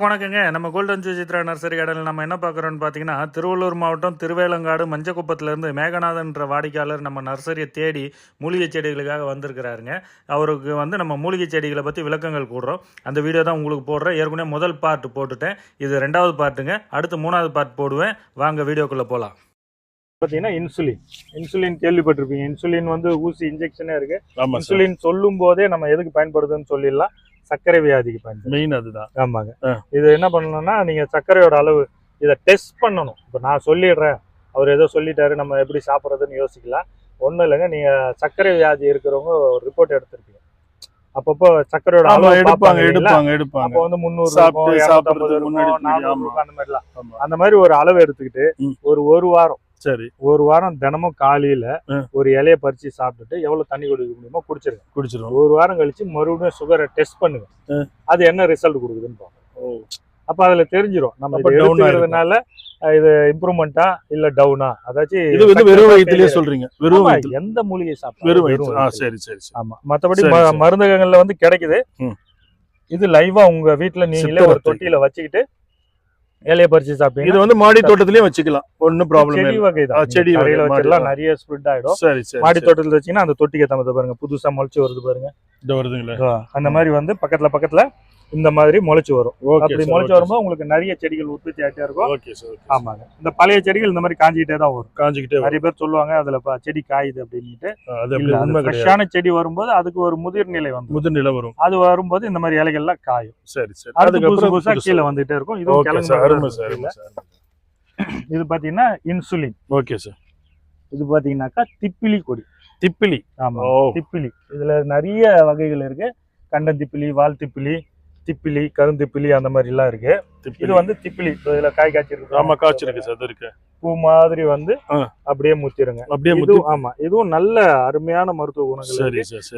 வணக்கங்க. நம்ம golden Suchitra nursery கடையில் நம்ம என்ன பார்க்குறோம்னு பார்த்தீங்கன்னா திருவள்ளூர் மாவட்டம் திருவேலங்காடு மஞ்சக்குப்பத்துலேருந்து மேகநாதன்ற வாடிக்கையாளர் நம்ம நர்சரியை தேடி மூலிகை செடிகளுக்காக வந்திருக்கிறாருங்க. அவருக்கு வந்து நம்ம மூலிகை செடிகளை பற்றி விளக்கங்கள் கூடுறோம். அந்த வீடியோ தான் உங்களுக்கு போடுறேன். ஏற்கனவே முதல் பார்ட் போட்டுட்டேன். இது ரெண்டாவது பார்ட்டுங்க அடுத்து மூணாவது பார்ட் போடுவேன். வாங்க வீடியோக்குள்ளே போகலாம் பார்த்தீங்கன்னா இன்சுலின் இன்சுலின் கேள்விப்பட்டிருப்பீங்க. இன்சுலின் வந்து ஊசி இன்ஜெக்ஷனே இருக்கு. இன்சுலின் சொல்லும் போதே நம்ம எதுக்கு பயன்படுதுன்னு சொல்லிடலாம். சர்க்கரை வியாதிக்கு பயன்படுது. மெயின் அதுதான். ஆமாங்க. இது என்ன பண்ணணும்னா நீங்க சர்க்கரையோட அளவு இதை டெஸ்ட் பண்ணணும். இப்போ நான் சொல்லிடுறேன். அவர் ஏதோ சொல்லிட்டாரு நம்ம எப்படி சாப்பிட்றதுன்னு யோசிக்கலாம். ஒன்றும் இல்லைங்க. நீங்க சர்க்கரை வியாதி இருக்கிறவங்க ஒரு ரிப்போர்ட் எடுத்திருப்பீங்க. அப்பப்போ சர்க்கரையோட அளவு எடுப்பாங்க? எடுப்பாங்க எடுப்பாங்க. அப்போ வந்து முந்நூறு சாப்பிட்டு அந்த மாதிரிலாம். அந்த மாதிரி ஒரு அளவு எடுத்துக்கிட்டு. ஒரு ஒரு வாரம் சரி ஒரு வாரம் தினமும் காலையில. ஒரு இலைய பறிச்சு சாப்பிட்டுட்டு எவ்வளவு தண்ணி குடிக்க முடியுமோ குடிச்சிருங்க குடிச்சிரும் ஒரு வாரம் கழிச்சு மறுபடியும் சுகரை டெஸ்ட் பண்ணுங்க. அது என்ன ரிசல்ட் கொடுக்குதுன்னு பாருங்க ஓ அப்ப அதுல தெரிஞ்சிரும் நம்ம அப்ப இதை down ஆ எடுத்துக்கிறதுனால அஹ், இது இம்ப்ரூவ்மெண்டா இல்ல டவுனா அதாச்சும் இது வந்து வெறும் வயிற்றுலயே. சொல்றீங்க வெறும் எந்த மூலிகை சாப்பிட்டாலும் வெறும் வயிற்று. சரி சரி ஆமா மத்தபடி. மருந்தகங்கள்ல வந்து கிடைக்குது. இது லைவா உங்க வீட்ல நீங்களே ஒரு. தொட்டியில வச்சுக்கிட்டு இலைய பறிச்சு இது சாப்பிட்டீங்க வந்து மாடி தோட்டத்திலயே வச்சுக்கலாம். ஒன்றும் ப்ராப்ளம் செடி வகை ஆ, செடி வகை, கரையில மாடி வச்சிடலாம் வகை. நிறைய ஸ்ப்ரெட் ஆயிடும். சரி சரி மாடி. தோட்டத்துல வச்சீங்கன்னா அந்த தொட்டிக்கு ஏத்த பாருங்க. புதுசா முளைச்சு வருது பாருங்க. இந்த வருதுங்களே. அந்த மாதிரி வந்து பக்கத்துல பக்கத்துல இந்த மாதிரி முளைச்சு வரும். அப்படி முளைச்சு வரும்போது உங்களுக்கு நிறைய செடிகள் உற்பத்தி ஆயிட்டே இருக்கும். ஆமாங்க. இந்த பழைய செடிகள் இந்த மாதிரி காஞ்சிக்கிட்டே தான் வரும். காஞ்சிக்கிட்டே. நிறைய பேர் சொல்லுவாங்க அதுல செடி காயுது அப்படின்ட்டு ஃப்ரெஷ்ஷான செடி வரும்போது அதுக்கு ஒரு முதிர் நிலை வந்து முதுநிலை வரும். அது வரும்போது இந்த மாதிரி இலைகள்லாம் காயும். சரி சரி. அடுத்து புதுசு புதுசா. கீழே வந்துட்டே இருக்கும். இதுவும் கிழங்கு இது பாத்தீங்கன்னா இன்சுலின். ஓகே சார் இது பாத்தீங்கன்னாக்கா திப்பிலி கொடி. திப்பிலி. ஆமா. ஓ திப்பிலி. இதுல நிறைய வகைகள் இருக்கு. கண்டன் திப்பிலி வால் திப்பிலி திப்பிலி கருந்திப்பிலி அந்த மாதிரி எல்லாம் இருக்கு. இது வந்து திப்பிலி. இதுல காய் காய்ச்சிருக்கு ஆமா காய்ச்சிருக்கு சார். இருக்கு. பூ மாதிரி வந்து. அப்படியே முத்திருங்க. அப்படியே முத்து ஆமா இதுவும் நல்ல அருமையான மருத்துவ குணங்கள்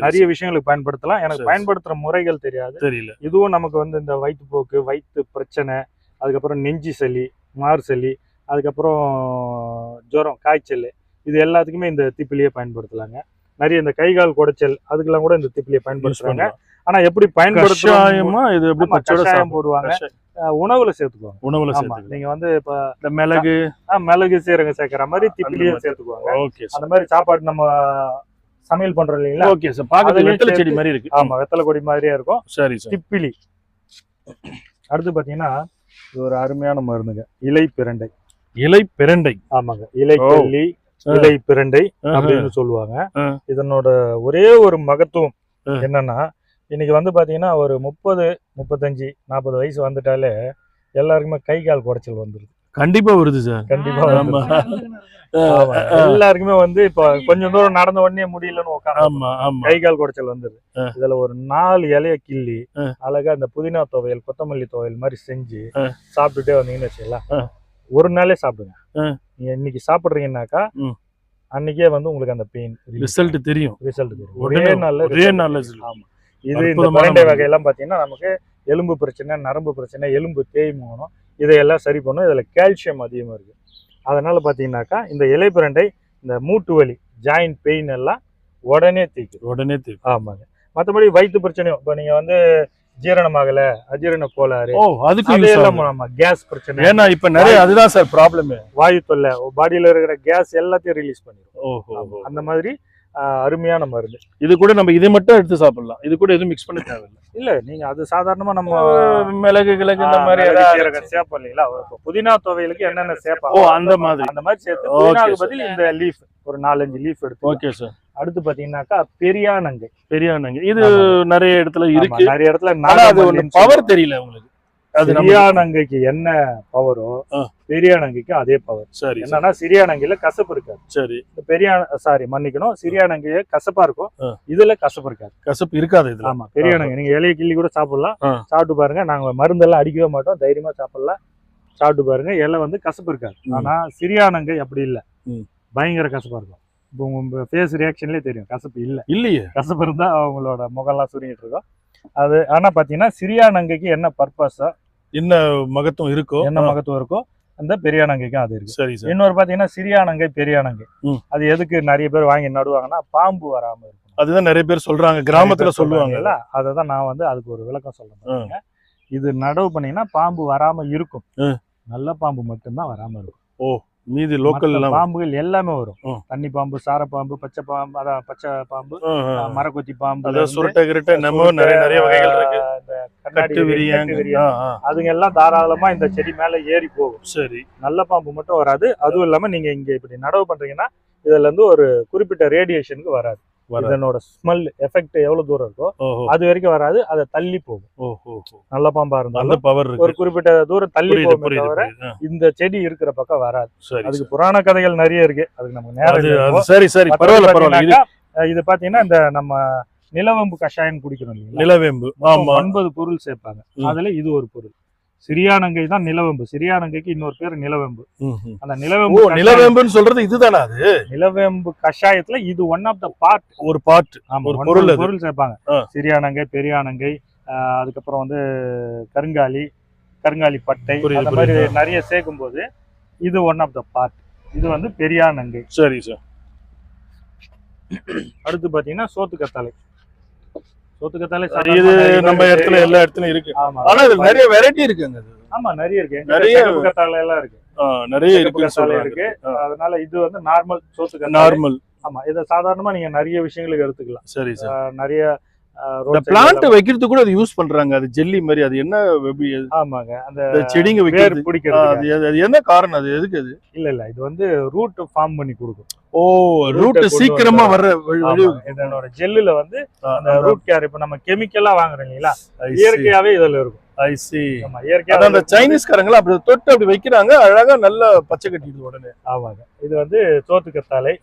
நிறைய விஷயங்களுக்கு பயன்படுத்தலாம். எனக்கு. பயன்படுத்துற முறைகள் தெரியாது. தெரியல. இதுவும் நமக்கு வந்து இந்த வயிற்றுப்போக்கு வயிற்று பிரச்சனை அதுக்கப்புறம் நெஞ்சு சளி மார் சளி அதுக்கப்புறம் ஜுரம் காய்ச்சல் இது எல்லாத்துக்குமே இந்த திப்பிலியை பயன்படுத்தலாங்க. நிறைய இந்த கை கால் குடைச்சல் அதுக்கெல்லாம் கூட இந்த திப்பிலியை பயன்படுத்துறாங்க. ஆனா எப்படி பயன்படுத்தணும் கஷாயமா இது எப்படி கஷாயம் போடுவாங்க. உணவுல சேர்த்துக்குவாங்க. உணவுல சேர்த்துக்கலாம் நீங்க வந்து இப்ப இந்த மிளகு. மிளகு சீரகம் சேர்க்கிற மாதிரி திப்பிலியும். சேர்த்துக்குவாங்க. ஓகே அந்த மாதிரி சாப்பாடு நம்ம சமையல் பண்றோம் இல்லைங்களா? ஓகே சார் பாக்கிறது அதுலயும் வெத்தலை செடி சேர்த்து- மாதிரி இருக்கு. ஆமா வெத்தலை கொடி மாதிரியே இருக்கும். சரி திப்பிலி. அடுத்து பாத்தீங்கன்னா இது ஒரு அருமையான மருந்துங்க. இலை பிரண்டை இலை பிரண்டை ஆமாங்க இலை. கொல்லி. இலை பிரண்டை. அப்படின்னு சொல்லுவாங்க. இதனோட ஒரே ஒரு மகத்துவம். என்னன்னா இன்னைக்கு வந்து பாத்தீங்கன்னா ஒரு முப்பது முப்பத்தஞ்சு நாற்பது வயசு வந்துட்டாலே எல்லாருக்குமே கை கால் குடைச்சல் வந்துருது கண்டிப்பா வருது சார் கண்டிப்பா ஆமா. வந்துருது. ஆமா. எல்லாருக்குமே வந்து இப்ப கொஞ்சம் தூரம் நடந்த உடனே முடியலன்னு உட்காந்து ஆமா ஆமா கை கால் குடைச்சல் வந்துருது ஆ. இதுல ஒரு நாலு இலைய கிள்ளி ஆ. அழகா இந்த புதினா துவையல் கொத்தமல்லி துவையல் மாதிரி செஞ்சு. சாப்பிட்டுட்டே வந்தீங்கன்னு வச்சுக்கலாம். ஒரு நாளே சாப்பிடுங்க ஆ. நீங்க இன்னைக்கு சாப்பிடுறீங்கன்னாக்கா. அன்னைக்கே வந்து உங்களுக்கு அந்த பெயின் ரிசல்ட் தெரியும் ரிசல்ட் தெரியும் ஒரே நாள்ல ஒரே result நாள்ல தெரியும். இது இந்த மருந்து. வகையெல்லாம் பாத்தீங்கன்னா நமக்கு எலும்பு பிரச்சனை நரம்பு பிரச்சனை எலும்பு தேய்மானம் இதையெல்லாம் சரி பண்ணும் இதுல கால்சியம் அதிகமா இருக்கு. அதனால பாத்தீங்கன்னாக்கா இந்த இலை பிரண்டை இந்த மூட்டு வலி ஜாயிண்ட் பெயின் எல்லாம் உடனே தீக்கும் உடனே தெரியும் ஆமாங்க. மற்றபடி வயிற்று பிரச்சனையும் இப்போ நீங்க வந்து ஜீரணமாகல அஜீரண கோளாறு ஓ அதுக்கு நம்ம கேஸ் பிரச்சனை. ஏன்னா இப்ப நிறைய அதுதான் சார் ப்ராப்ளம் வாயு தொல்லை பாடியில இருக்கிற கேஸ் எல்லாத்தையும் ரிலீஸ் பண்ணிடும் ஓஹோ. அந்த மாதிரி அருமையான மருந்து இது கூட நம்ம இதை மட்டும் எடுத்து சாப்பிடலாம். இது கூட எதுவும் மிக்ஸ் பண்ண தேவையில்லை. இல்ல நீங்க அது சாதாரணமா நம்ம மிளகு கிழகு இந்த மாதிரி ஏதாவது சேர்ப்போம் இல்லைங்களா புதினா துவையலுக்கு என்னென்ன ஓ சேர்ப்பாங்க அந்த மாதிரி. அந்த மாதிரி சேர்த்து sir. பதில் இந்த லீஃப் ஒரு நாலஞ்சு லீஃப் எடுத்து ஓகே சார். அடுத்து பாத்தீங்கன்னாக்கா பெரியானங்கை. பெரியானங்க. இது. நிறைய இடத்துல இருக்கு. நிறைய இடத்துல அது பவர் தெரியல உங்களுக்கு. அது நம்ம சிறியானங்கைக்கு என்ன பவரோ. பெரியானங்கைக்கு அதே பவர் சரி. என்னன்னா சிறியானங்கையில கசப்பு இருக்காது. சரி. பெரிய சாரி மன்னிக்கணும். சிறியானங்கைய கசப்பா இருக்கும். இதுல கசப்பு இருக்காது. கசப்பு இருக்காது இதுல. ஆமா பெரியானங்கை. நீங்க இலைய கிள்ளி கூட சாப்பிடலாம். சாப்பிட்டு பாருங்க. நாங்க மருந்தெல்லாம் அடிக்கவே மாட்டோம். தைரியமா சாப்பிடலாம். சாப்பிட்டு பாருங்க. இலை வந்து கசப்பு இருக்காது. ஆனா சிறியானங்கை அப்படி இல்ல. பயங்கர கசப்பா இருக்கும். இப்போ உங்க ஃபேஸ் ரியாக்ஷன்லயே தெரியும். கசப்பு இல்ல. இல்லையே. கசப்பு இருந்தா அவங்களோட முகம்லாம் சுருங்கிட்டு இருக்கும். அது ஆனா பாத்தீங்கன்னா சிறியானங்கைக்கு என்ன பர்பஸா என்ன மகத்துவம் இருக்கோ என்ன மகத்துவம் இருக்கோ அந்த பெரியானங்கைக்கும் அது இருக்கு. சரி இன்னொரு பாத்தீங்கன்னா சிறியானங்கை பெரியானங்கை. அது எதுக்கு நிறைய பேர் வாங்கி நடுவாங்கன்னா பாம்பு வராம இருக்கும் அதுதான் நிறைய பேர் சொல்றாங்க கிராமத்துல சொல்லுவாங்க. அதை தான் நான் வந்து அதுக்கு ஒரு விளக்கம் சொல்றேன் பாருங்க. இது நடவு பண்ணீங்கன்னா பாம்பு வராம இருக்கும். நல்ல பாம்பு மட்டும்தான் வராம இருக்கும். மீதி லோக்கல் பாம்புகள் எல்லாமே வரும். தண்ணி பாம்பு சார பாம்பு பச்சை பாம்பு அதான் பச்சை பாம்பு மரக்கொத்தி பாம்பு சுருட்டை கிருட்டை நம்ம நிறைய நிறைய வகைகள் இருக்கு. கட்டு விரியாங்க. அதுங்க எல்லாம் தாராளமா இந்த செடி மேல ஏறி போகும். சரி. நல்ல பாம்பு மட்டும் வராது. அதுவும் இல்லாம நீங்க இங்க இப்படி நடவு பண்றீங்கன்னா இதுல இருந்து ஒரு குறிப்பிட்ட ரேடியேஷனுக்கு வராது. இதனோட ஸ்மெல் எஃபெக்ட் எவ்வளவு தூரம் இருக்கோ அது வரைக்கும் வராது. அதை தள்ளி போகும். நல்ல பாம்பா இருந்தாலும் ஒரு குறிப்பிட்ட தூரம் தள்ளி போகுமே தவிர இந்த செடி இருக்கிற பக்கம் வராது. அதுக்கு. புராண கதைகள் நிறைய இருக்கு. அதுக்கு நமக்கு நேரம். சரி சரி. பரவாயில்ல பரவாயில்ல. இது பாத்தீங்கன்னா இந்த நம்ம நிலவம்பு கஷாயம் குடிக்கிறோம் இல்லைங்களா? நிலவேம்பு. ஆமா. ஒன்பது பொருள் சேர்ப்பாங்க. அதுல இது ஒரு பொருள். சிறியானங்கை தான் நிலவம்பு. சிறியானங்கைக்கு இன்னொரு பேர் நிலவம்பு. அந்த நிலவம்பு நிலவேம்புன்னு சொல்றது இதுதானா அது? நிலவேம்பு கஷாயத்துல இது ஒன் ஆஃப் த பார்ட் ஒரு பாட்டு ஆமா ஒரு பொருள் சேர்ப்பாங்க. சிறியானங்கை பெரியானங்கை அதுக்கப்புறம் வந்து கருங்காலி கருங்காலி பட்டை அந்த மாதிரி. நிறைய சேர்க்கும் போது இது ஒன் ஆஃப் த பார்ட் இது வந்து பெரியானங்கை. சரி சார். அடுத்து பாத்தீங்கன்னா சோத்து கத்தாழை சோத்து கத்தாழை இது நம்ம இடத்துல. எல்லா இடத்துலயும் இருக்கு. ஆனா இது நிறைய வெரைட்டி இருக்குங்க ஆமா நிறைய இருக்கு. நிறைய- கத்தாழை எல்லாம் இருக்கு. நிறைய இருக்கு. அதனால இது வந்து நார்மல் சோத்து கத்தாழை நார்மல் ஆமா இதை சாதாரணமா நீங்க நிறைய விஷயங்களுக்கு எடுத்துக்கலாம். சரி சார். நிறைய பிளான்ட் வைக்கிறதுக்கு கூட அது யூஸ் பண்றாங்க. அது ஜெல்லி மாதிரி அது என்ன? ஆமாங்க அந்த செடிங்க வைக்கிறது. பிடிக்கிறது அது என்ன காரணம் அது? எதுக்கு அது? இல்ல இல்ல இது வந்து ரூட் ஃபார்ம் பண்ணி கொடுக்கும். ஓ ரூட் சீக்கிரமா ஆமா, இதனோட ஜெல்லுல வந்து அந்த ரூட் கேர் இப்ப நம்ம கெமிக்கலா வாங்குறோம் இல்லைங்களா? இயற்கையாவே இதுல இருக்கும். See. ஆமா இயற்கையா அந்த சைனீஸ்காரங்களா அப்படி தொட்டு அப்படி வைக்கிறாங்க. அழகா நல்லா பச்சை கட்டிடுது உடனே. ஆமாங்க. இது வந்து சோத்து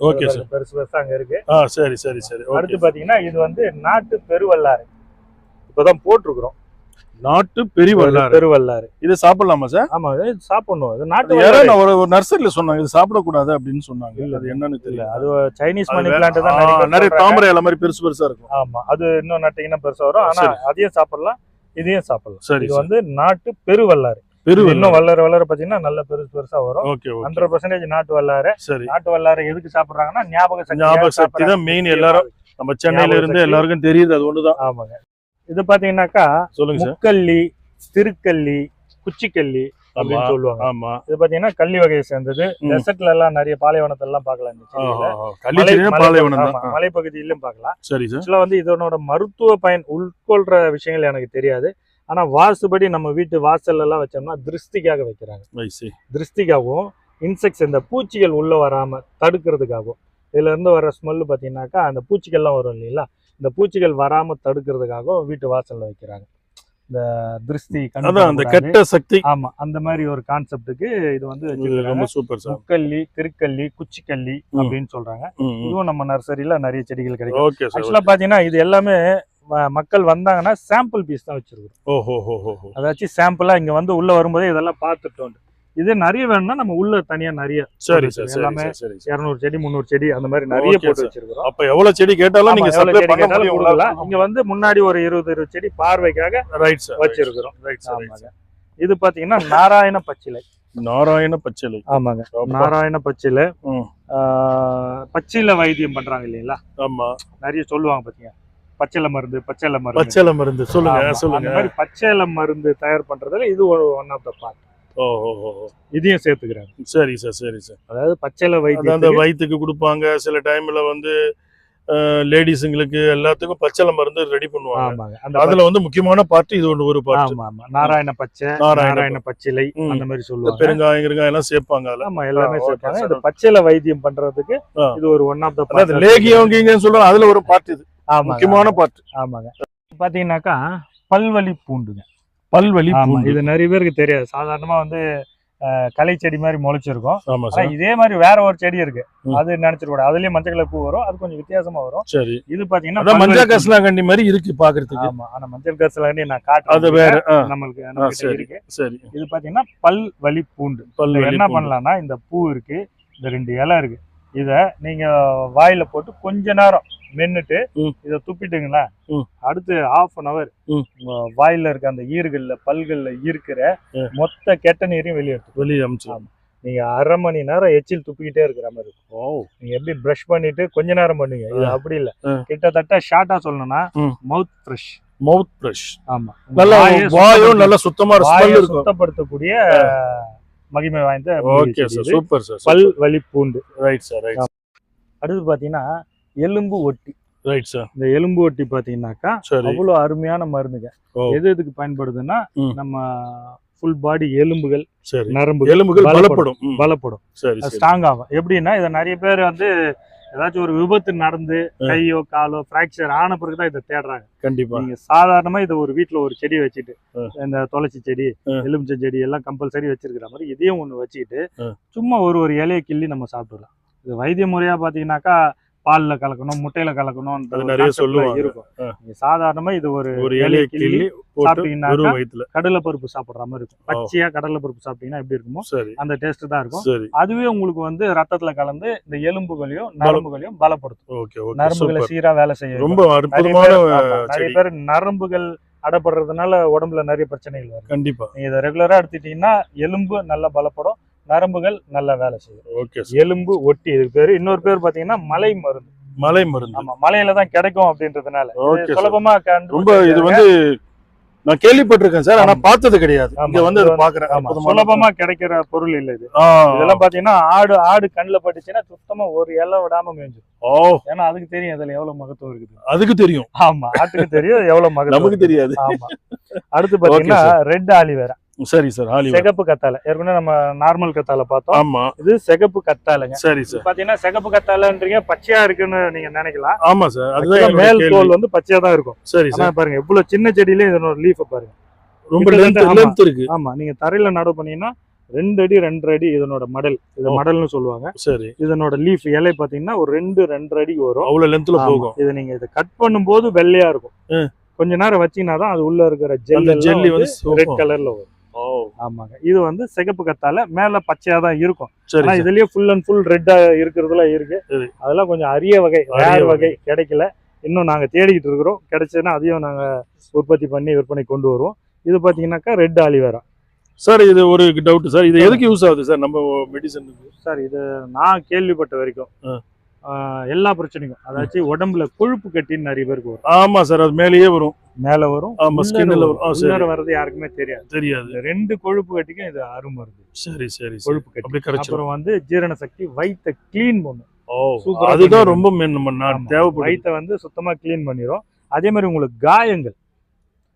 Okay, இது sir. பெருசு பெருசா அங்க இருக்கு. சரி சரி சரி. அடுத்து ஓகே பாத்தீங்கன்னா இது வந்து நாட்டு பெருவல்லாறு. இப்பதான் போட்டிருக்கிறோம். நாட்டு பெரிய வல்லாறு பெருவல்லாறு இதை சாப்பிடலாமா சார்? ஆமா இது சாப்பிடணும். இது நாட்டு யாரோ ஒரு ஒரு நர்சரியில சொன்னாங்க இது சாப்பிடக்கூடாது அப்படின்னு சொன்னாங்க. இல்ல, அது என்னன்னு தெரியல. அது சைனீஸ் மணி பிளான்ட் தான் நிறைய. தாமரை இலை மாதிரி பெருசு பெருசா இருக்கும். ஆமா அது இன்னும் நட்டீங்கன்னா பெருசா வரும். ஆனா. அதையும் சாப்பிடலாம் இதையும் சாப்பிடலாம். சரி இது வந்து நாட்டு பெருவல்லாறு பெரு இன்னும் வளர வளர பாத்தீங்கன்னா நல்ல பெருசு பெருசா வரும். ஓகே ஹண்ட்ரட் பர்சன்டேஜ் நாட்டு வல்லாறு சரி. நாட்டு வல்லாறு எதுக்கு சாப்பிடுறாங்கன்னா ஞாபக சக்தி ஞாபக சக்தி தான் மெயின் எல்லாரும். நம்ம சென்னையில இருந்து எல்லாருக்கும் தெரியுது அது ஒண்ணுதான். ஆமாங்க. இது பாத்தீங்கன்னாக்கா சொல்லுங்க முக்கல்லி திருக்கல்லி குச்சிக்கல்லி அப்படின்னு. சொல்லுவாங்க. ஆமா. இது பாத்தீங்கன்னா கள்ளி வகையை சேர்ந்தது. டெசர்ட்ல எல்லாம் நிறைய பாலைவனத்துல எல்லாம் தான். மலைப்பகுதியிலும் பார்க்கலாம். சரி சார். ஆக்சுவலா வந்து இதனோட மருத்துவ பயன் உட்கொள்ற விஷயங்கள் எனக்கு தெரியாது. ஆனா வாசுபடி நம்ம வீட்டு வாசல்ல எல்லாம் வச்சோம்னா திருஷ்டிக்காக வைக்கிறாங்க. திருஷ்டிக்காகவும் இன்செக்ட்ஸ் இந்த பூச்சிகள் உள்ள வராம தடுக்கிறதுக்காகவும். இதுல இருந்து வர ஸ்மெல் பாத்தீங்கன்னாக்கா அந்த பூச்சிகள்லாம் வரும் இல்லைங்களா? இந்த பூச்சிகள் வராம தடுக்கிறதுக்காகவும் வீட்டு வாசல்ல வைக்கிறாங்க. இந்த திருஷ்டி அதான் அந்த. கெட்ட சக்தி. ஆமா அந்த மாதிரி ஒரு கான்செப்டுக்கு இது வந்து. ரொம்ப சூப்பர் சார். முக்கல்லி திருக்கல்லி குச்சிக்கல்லி. அப்படின்னு சொல்றாங்க. இதுவும் நம்ம நர்சரியில நிறைய செடிகள் கிடைக்கும். ஓகே ஆக்சுவலா பாத்தீங்கன்னா இது எல்லாமே மக்கள் வந்தாங்கன்னா சாம்பிள் பீஸ் தான் வச்சிருக்கோம். ஓஹோ அதாச்சும் சாம்பிளா இங்க வந்து உள்ள வரும்போதே இதெல்லாம் பார்த்துட்டோம். இது நிறைய வேணும்னா நம்ம உள்ள தனியா நிறைய சரி சார் எல்லாமே இருநூறு செடி முந்நூறு செடி அந்த மாதிரி நிறைய போட்டு sir. வச்சிருக்கிறோம். அப்ப எவ்வளவு செடி கேட்டாலும் நீங்க சப்ளை பண்ண முடியும் கொடுக்கலாம். இங்க வந்து முன்னாடி ஒரு இருபது இருபது செடி பார்வைக்காக ரைட் சார் வச்சிருக்கிறோம். ரைட் சார் இது பாத்தீங்கன்னா நாராயண பச்சிலை. நாராயண பச்சலை. ஆமாங்க. நாராயண பச்சிலை. பச்சிலை வைத்தியம் பண்றாங்க இல்லைங்களா? ஆமா. நிறைய சொல்லுவாங்க பாத்தீங்க. பச்சிலை மருந்து பச்சிலை மருந்து. பச்சளை மருந்து. சொல்லுங்க சொல்லுங்க. மாதிரி பச்சிலை மருந்து தயார் பண்றதுல இது ஒன் ஆஃப் த பார்ட். இதையும் சேர்த்துக்கிறாங்க. சரி சார் சரி சார். அதாவது பச்சிலை அதான் அந்த வயிற்றுக்கு கொடுப்பாங்க. சில டைம்ல வந்து லேடிஸுங்களுக்கு எல்லாத்துக்கும் பச்சளை மருந்து ரெடி பண்ணுவாங்க. ஆமாங்க. அந்த அதுல வந்து முக்கியமான பார்ட் இது ஒன்று ஒரு பார்ட் நாராயண பச்சை நாராயண பச்சிலை. அந்த மாதிரி சொல்லுவாங்க. பெருங்காயம் கிருங்காயம் எல்லாம் சேர்ப்பாங்க அதுல. ஆமா எல்லாமே சேர்ப்பாங்க. இந்த பச்சிலை வைத்தியம் பண்றதுக்கு. இது ஒரு ஒன் ஆஃப் த அதாவது லேகியம் கீங்கன்னு சொல்றாங்க அதுல ஒரு பார்ட் இது. முக்கியமான பார்ட் ஆமாங்க. பாத்தீங்கன்னாக்கா பல்வலி பூண்டுங்க. பூண்டு. இது நிறைய பேருக்கு தெரியாது. சாதாரணமா வந்து களை செடி மாதிரி முளைச்சிருக்கும். இதே மாதிரி வேற ஒரு செடி இருக்கு. அது நினைச்சிட கூடாது அதுலயும் மஞ்சள் கலர் பூ வரும். அது கொஞ்சம் வித்தியாசமா வரும். சரி. இது பாத்தீங்கன்னா அதான் மஞ்சா பல்வலி பூண்டு. கசலாங்கண்ணி மாதிரி இருக்கு பாக்குறதுக்கு. ஆமா ஆனா மஞ்சள் கரிசலாங்கண்ணி நான் அது காட்டுறேன் வேற ஆ, நம்மளுக்கு சரி இருக்கு. சரி. இது பாத்தீங்கன்னா பல் வலி பூண்டு என்ன. பண்ணலாம்னா இந்த பூ இருக்கு. இந்த ரெண்டு இலை இருக்கு. இத நீங்க வாயில போட்டு கொஞ்ச நேரம் மென்னுட்டு. இத துப்பிட்டுங்களேன். அடுத்து ஹாஃப் அன் அவர். வாயில இருக்க அந்த ஈறுகள்ல பல்கள்ல இருக்கிற. மொத்த கெட்ட நீரையும் வெளியே அமிச்சு ஆமா. நீங்க அரை மணி நேரம் எச்சில் துப்பிக்கிட்டே இருக்கிற மாதிரி இருக்கும் ஓ நீங்க எப்படி பிரஷ் பண்ணிட்டு கொஞ்ச நேரம் பண்ணுவீங்க இது. அப்படி இல்ல. கிட்டத்தட்ட ஷார்ட்டா சொல்லணும்னா. மவுத் ஃப்ரெஷ் மவுத் பிரஷ் ஆமா நல்ல வாயை வாயும் நல்ல சுத்தமா சுத்தப்படுத்தக்கூடிய மகிமை வாய்ந்த ஓகே சார். சூப்பர் சார் பல் வலி பூண்டு. ரைட் சார் ரைட் அடுத்து பாத்தீங்கன்னா எலும்பு ஒட்டி. ரைட் சார் இந்த எலும்பு ஒட்டி பாத்தீங்கன்னாக்கா சரி. அவ்வளவு அருமையான மருந்துங்க. ஓ. எது எதுக்கு பயன்படுதுன்னா. நம்ம ஃபுல் பாடி எலும்புகள் சரி. நரம்புகள் எலும்புகள் பலப்படும். பலப்படும். ஸ்ட்ராங் ஆகும். எப்படின்னா இதை நிறைய பேர் வந்து ஏதாச்சும் ஒரு விபத்து நடந்து கையோ காலோ ஃப்ராக்சர் ஆன பிறகு தான் இதை தேடுறாங்க கண்டிப்பா நீங்க சாதாரணமா இதை ஒரு வீட்ல ஒரு செடி வச்சுட்டு. இந்த துளசி செடி. எலுமிச்சை செடி எல்லாம் கம்பல்சரி வச்சிருக்கிற மாதிரி இதையும் ஒண்ணு வச்சுக்கிட்டு. சும்மா ஒரு ஒரு இலையை கிள்ளி நம்ம சாப்பிடலாம் இது வைத்திய முறையா பாத்தீங்கன்னா பால்ல கலக்கணும் முட்டையில கலக்கணும் நிறைய சொல்லுவாங்க. இருக்கும். சாதாரணமா இது ஒரு ஒரு இலையை கிள்ளி வயித்துல. கடலை பருப்பு சாப்பிடுற மாதிரி இருக்கும். பச்சையா கடலை பருப்பு சாப்பிட்டீங்கன்னா எப்படி இருக்குமோ அந்த டேஸ்ட் தான் இருக்கும். அதுவே உங்களுக்கு வந்து ரத்தத்துல கலந்து இந்த எலும்புகளையும் நரம்புகளையும் பலப்படுத்தும். நரம்புகளை சீரா வேலை செய்ய வைக்கும். ரொம்ப நிறைய அற்புதமான பேர் நரம்புகள் அடப்படுறதுனால உடம்புல நிறைய பிரச்சனைகள் வரும் கண்டிப்பா. நீங்க இதை ரெகுலரா எடுத்துட்டீங்கன்னா எலும்பு நல்லா பலப்படும். நரம்புகள் நல்லா வேலை செய்யும் ஓகே சார் எலும்பு ஒட்டி இதுக்கு பேரு. இன்னொரு பேர் பாத்தீங்கன்னா மலை மருந்து. மலை மருந்து. ஆமா மலையில தான் கிடைக்கும் அப்படின்றதுனால. இது சுலபமா ரொம்ப இது வந்து நான் கேள்விப்பட்டிருக்கேன் சார் ஆனா. பார்த்தது கிடையாது. இங்க வந்து இது அதை பாக்குறேன் சுலபமா கிடைக்கிற பொருள் இல்ல இது. இதெல்லாம் பாத்தீங்கன்னா ஆடு ஆடு கண்ணுல பட்டுச்சுன்னா சுத்தமா ஒரு இலை விடாம மேய்ஞ்சிடும் ஓ. ஏன்னா அதுக்கு தெரியும் அதுல எவ்வளவு மகத்துவம் இருக்குது. அதுக்கு தெரியும். ஆமா ஆட்டுக்கு தெரியும் எவ்வளவு மகத்துவம் நமக்கு. தெரியாது. ஆமா. அடுத்து பாத்தீங்கன்னா ரெட் ஆலிவேரா சரி சார் சிகப்பு கத்தாழை. ஏற்கனவே நம்ம நார்மல் கத்தாழை பார்த்தோம். ஆமா. இது சிகப்பு கத்தாழைங்க. சரி சார். பாத்தீங்கன்னா சிகப்பு கத்தாழைன்றீங்க பச்சையா இருக்குன்னு நீங்க நினைக்கலாம். ஆமா சார் அதுதான் மேல். தோல் வந்து பச்சையா தான் இருக்கும். சரி சார். பாருங்க இவ்வளவு சின்ன செடியிலே இதனோட லீஃப் பாருங்க. ரொம்ப லென்த் இருக்கு. ஆமா நீங்க தரையில நடவு பண்ணீங்கன்னா ரெண்டு அடி ரெண்டரை அடி இதனோட மடல். இது. மடல்னு சொல்லுவாங்க. சரி. இதனோட லீஃப் இலை பாத்தீங்கன்னா ஒரு ரெண்டு ரெண்டரை அடிக்கு வரும். அவ்வளவு லென்த்ல. போகும். இதை நீங்க இதை கட் பண்ணும்போது வெள்ளையா இருக்கும். கொஞ்ச நேரம் வச்சீங்கன்னா தான் அது உள்ள இருக்கிற ஜெல்லி வந்து ரெட். கலர்ல வரும். ஆமாங்க. இது வந்து சிகப்பு கத்தால மேல பச்சையா தான் இருக்கும். ஆனா. இதுலயே ஃபுல் அண்ட் ஃபுல் ரெட்டா இருக்கிறதுல இருக்கு. அதெல்லாம் கொஞ்சம் அரிய வகை ரேர் வகை. கிடைக்கல. இன்னும் நாங்க தேடிக்கிட்டு இருக்கிறோம். கிடைச்சதுன்னா அதையும் நாங்க உற்பத்தி பண்ணி விற்பனை கொண்டு வருவோம். இது பாத்தீங்கன்னாக்கா ரெட் ஆலிவேரா சார் இது ஒரு டவுட் சார் இது எதுக்கு யூஸ் ஆகுது சார் நம்ம மெடிசனுக்கு சார் இது நான் கேள்விப்பட்ட வரைக்கும். எல்லா பிரச்சனைக்கும். அதாச்சும் உடம்புல கொழுப்பு கட்டின்னு நிறைய பேருக்கு வரும் ஆமா சார் அது மேலேயே வரும். மேல வரும். ஆமா, உள்ளார skin ல வரும். வர்றது யாருக்குமே தெரியாது. தெரியாது. ரெண்டு கொழுப்பு கட்டிக்கும் இது அருமருந்து சரி சரி சரி. கொழுப்பு கட்டி. அப்புறம் வந்து ஜீரண சக்தி வயித்தை க்ளீன் பண்ணும். அதுதான். ரொம்ப. தேவைப்படுது வயித்தை வந்து சுத்தமா க்ளீன் பண்ணிரும். அதே மாதிரி உங்களுக்கு காயங்கள்.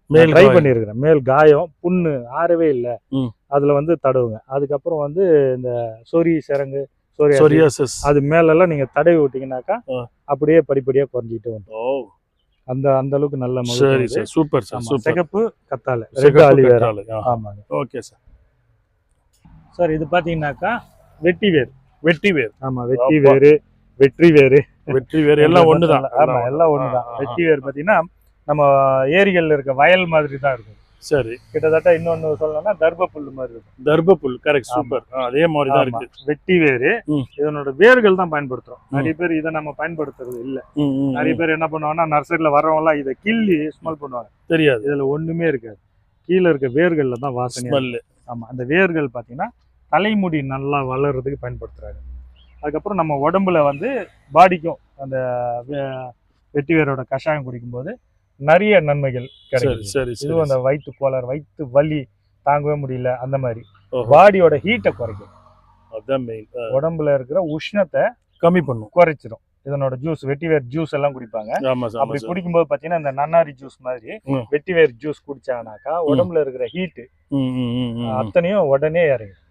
மேல் ட்ரை. பண்ணியிருக்கிறேன் மேல் காயம் புண்ணு ஆறவே இல்லை. அதுல வந்து தடவுங்க. அதுக்கப்புறம் வந்து இந்த சொறி சிறங்கு சொரியாசிஸ் அது மேலெல்லாம் நீங்க தடவி விட்டீங்கன்னாக்கா. அப்படியே படிப்படியா குறைஞ்சிட்டு வந்துடும் அந்த அந்த அளவுக்கு நல்ல சரி. சார். Super sir. சிகப்பு கத்தாழை. ரெட் ஆலிவேரா ஆமாங்க. Okay sir. சார் இது பாத்தீங்கன்னாக்கா வெட்டி வேர். வெட்டி வேர். ஆமா வெட்டி. வேறு வெற்றி வேறு வெற்றி வேர் எல்லாம் ஒண்ணுதான். ஆமா எல்லாம் ஒண்ணுதான். ஆ, ஆ, ஆ. வெட்டி வேர் பாத்தீங்கன்னா நம்ம ஏரிகள்ல இருக்க வயல் மாதிரி தான் இருக்கும். சரி. கிட்டத்தட்ட இன்னொன்னு சொல்லணும்னா தர்ப புல்லு மாதிரி இருக்கும். தர்பப்புல் கரெக்ட் சூப்பர் அதே மாதிரி தான். இருக்கு. வெட்டி வேறு. இதனோட வேர்கள் தான் பயன்படுத்துறோம். நிறைய பேர் இதை நம்ம பயன்படுத்துறது இல்ல. நிறைய. பேர் என்ன பண்ணுவாங்கன்னா நர்சரியில வர்றவங்க இதை கிள்ளி ஸ்மெல் பண்ணுவாங்க. தெரியாது. இதுல ஒண்ணுமே இருக்காது. கீழே இருக்க வேர்கள்ல தான் வாசனை ஆமா. அந்த வேர்கள் பாத்தீங்கன்னா தலைமுடி நல்லா வளர்றதுக்கு பயன்படுத்துறாங்க. அதுக்கப்புறம் நம்ம உடம்புல வந்து பாடிக்கும். அந்த வெட்டி வேரோட கஷாயம் குடிக்கும்போது நிறைய நன்மைகள் கிடைக்கும் சரி இது அந்த வயிற்று கோளாறு வயிற்று வலி தாங்கவே முடியல அந்த மாதிரி. பாடியோட ஹீட்டை குறைக்கும். அதான் உடம்புல இருக்கிற உஷ்ணத்தை கம்மி பண்ணும். குறைச்சிரும். இதனோட ஜூஸ் வெட்டிவேர் ஜூஸ் எல்லாம் குடிப்பாங்க. அப்படி குடிக்கும்போது பாத்தீங்கன்னா இந்த நன்னாரி ஜூஸ் மாதிரி. வெட்டிவேர் ஜூஸ் குடிச்சாங்கனாக்கா உடம்புல இருக்கிற ஹீட் ம், ம், ம், ம். அத்தனையும் உடனே இறங்கும்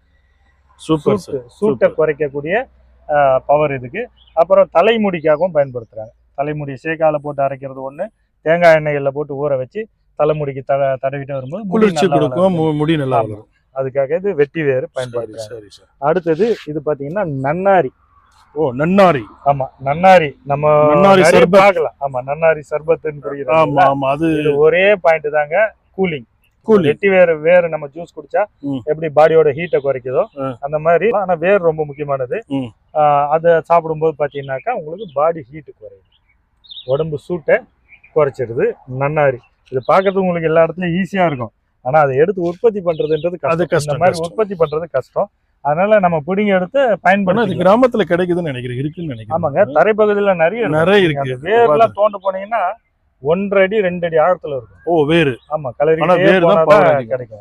சூப்பர் சூட்டு. குறைக்கக்கூடிய பவர் இதுக்கு. அப்புறம் தலைமுடிக்காகவும் பயன்படுத்துறாங்க. தலைமுடி சேக்கால போட்டு அரைக்கிறது ஒண்ணு தேங்காய் எண்ணெய்ல போட்டு ஊற வச்சு தலைமுடிக்கு த தடவிட்டு வரும்போது குளிர்ச்சி கொடுக்கும் முடி நல்லா. வளரும். அதுக்காக இது வெட்டி வேறு சரி பயன்படுத்துறாங்க. சரி சார். அடுத்தது இது பாத்தீங்கன்னா நன்னாரி. ஓ நன்னாரி. ஆமா நன்னாரி. நம்ம நன்னாரி சர்பத். பார்க்கலாம். ஆமா நன்னாரி சர்பத்துன்னு ஆமா ஆமா அது ஒரே பாயிண்ட் தாங்க கூலிங் கூலி வெட்டி வேறு வேறு நம்ம ஜூஸ் குடிச்சா. எப்படி பாடியோட ஹீட்டை குறைக்குதோ. அந்த மாதிரி. ஆனா வேர் ரொம்ப முக்கியமானது. அதை சாப்பிடும்போது பாத்தீங்கன்னாக்கா உங்களுக்கு பாடி ஹீட்டு குறையுது உடம்பு சூட்டை குறைச்சிருது நன்னாரி. இது பார்க்கறது உங்களுக்கு எல்லா இடத்துலயும் ஈஸியா இருக்கும். ஆனா அதை எடுத்து உற்பத்தி பண்றதுன்றது அது கஷ்டம். மாதிரி. உற்பத்தி பண்றது கஷ்டம். அதனால நம்ம பிடிங்க எடுத்து ஆனா அது பயன்படுத்தி கிராமத்துல கிடைக்குதுன்னு நினைக்கிறேன். இருக்குன்னு ஆமாங்க. நினைக்கிறேன் தரைப்பகுதியில நிறைய. நிறைய இருக்கு. வேர்லாம் தோண்ட போனீங்கன்னா ஒன்றரை அடி ரெண்டு அடி ஆழத்துல இருக்கும். ஓ வேறு. ஆமா. கலரி தான். கிடைக்கும்.